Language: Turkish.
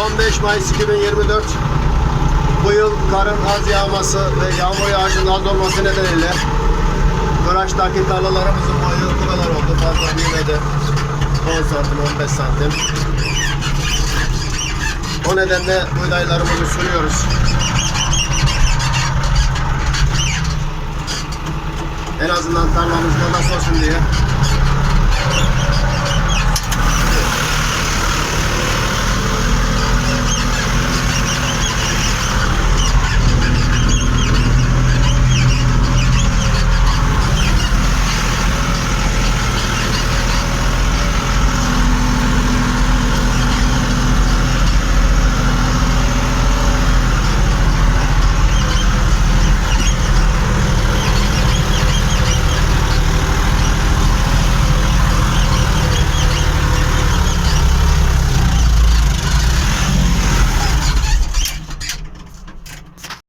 15 Mayıs 2024 bu yıl karın az yağması ve yağmur yağışının az olması nedeniyle Kıraç'taki tarlalarımızın boyu bu kadar oldu. Fazla büyümedi. 10 santim, 15 santim. O nedenle buğdaylarımızı sürüyoruz. En azından tarlamız nasıl olsun diye.